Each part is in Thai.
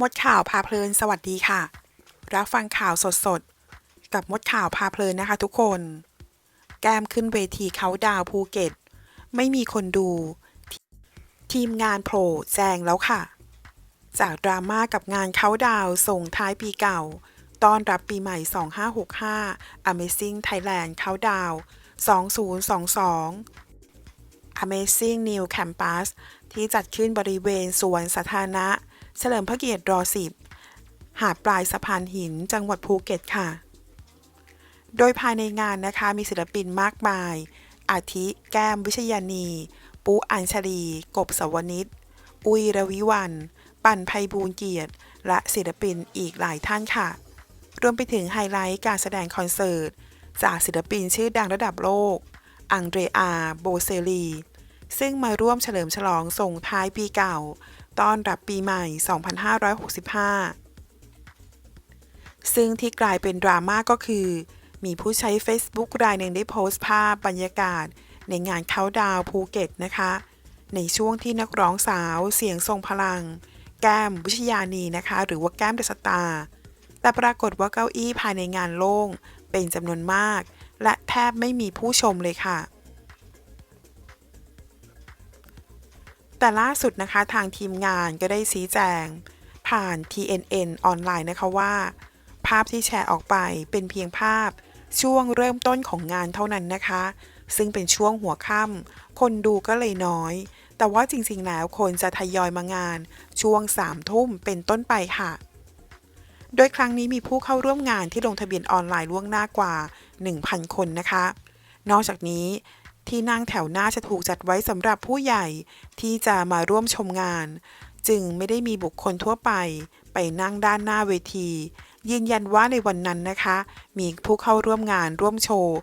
มดข่าวพาเพลินสวัสดีค่ะ รับฟังข่าวสดๆกับมดข่าวพาเพลินนะคะทุกคน แก้มขึ้นเวทีเขาดาวภูเก็ต ไม่มีคนดู ทีมงานโผล่แจงแล้วค่ะ จากดราม่ากับงานเขาดาวส่งท้ายปีเก่า ต้อนรับปีใหม่ 2565 Amazing Thailand เขาดาวน์2022 Amazing New Campus ที่จัดขึ้นบริเวณสวนสาธารณะ เฉลิมพระเกียรติร10หาดปลายสะพานหินจังหวัดภูเก็ตค่ะ โดยภายในงานนะคะมีศิลปินมากมาย อาทิแก้มวิชยานี ปูอัญชลี กบสวนิชอุยรวิวัน ปั่นไพบูลย์เกียรติ และศิลปินอีกหลายท่านค่ะ รวมไปถึงไฮไลท์การแสดงคอนเสิร์ต จากศิลปินชื่อดังระดับโลก อังเดรอา โบเซลี ซึ่งมาร่วมเฉลิมฉลองส่งท้ายปีเก่า ต้อนรับปีใหม่ 2565 ซึ่งที่กลายเป็นดราม่าก็คือ มีผู้ใช้ Facebook รายหนึ่งได้โพสต์ภาพบรรยากาศ ในงานเขาดาวภูเก็ตนะคะ ในช่วงที่นักร้องสาวเสียงทรงพลัง แก้มวิชยานีนะคะ หรือว่าแก้มเดอะสตาร์แต่ปรากฏว่าเก้าอี้ภายในงานโล่งเป็นจำนวนมาก และแทบไม่มีผู้ชมเลยค่ะ แต่ล่าสุดนะคะทางทีมงานก็ได้ชี้แจง ผ่าน TNN ออนไลน์นะคะว่า ภาพที่แชร์ออกไปเป็นเพียงภาพช่วงเริ่มต้นของงานเท่านั้นนะคะ ซึ่งเป็นช่วงหัวค่ำคนดูก็เลยน้อย แต่ว่าจริงๆแล้วคนจะทยอยมางาน ช่วง3ทุ่มเป็นต้นไปค่ะ โดยครั้งนี้มีผู้เข้าร่วมงานที่ลงทะเบียนออนไลน์ล่วงหน้ากว่า 1,000 คนนะคะ นอกจากนี้ ที่นั่งแถวหน้าจะถูกจัดไว้สำหรับผู้ใหญ่ที่จะมาร่วมชมงาน จึงไม่ได้มีบุคคลทั่วไป ไปนั่งด้านหน้าเวที ยืนยันว่าในวันนั้นนะคะ มีผู้เข้าร่วมงานร่วมโชว์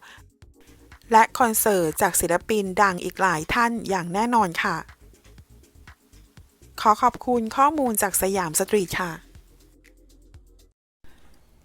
และคอนเสิร์ตจากศิลปินดังอีกหลายท่านอย่างแน่นอนค่ะ ขอขอบคุณข้อมูลจากสยามสตรีทค่ะ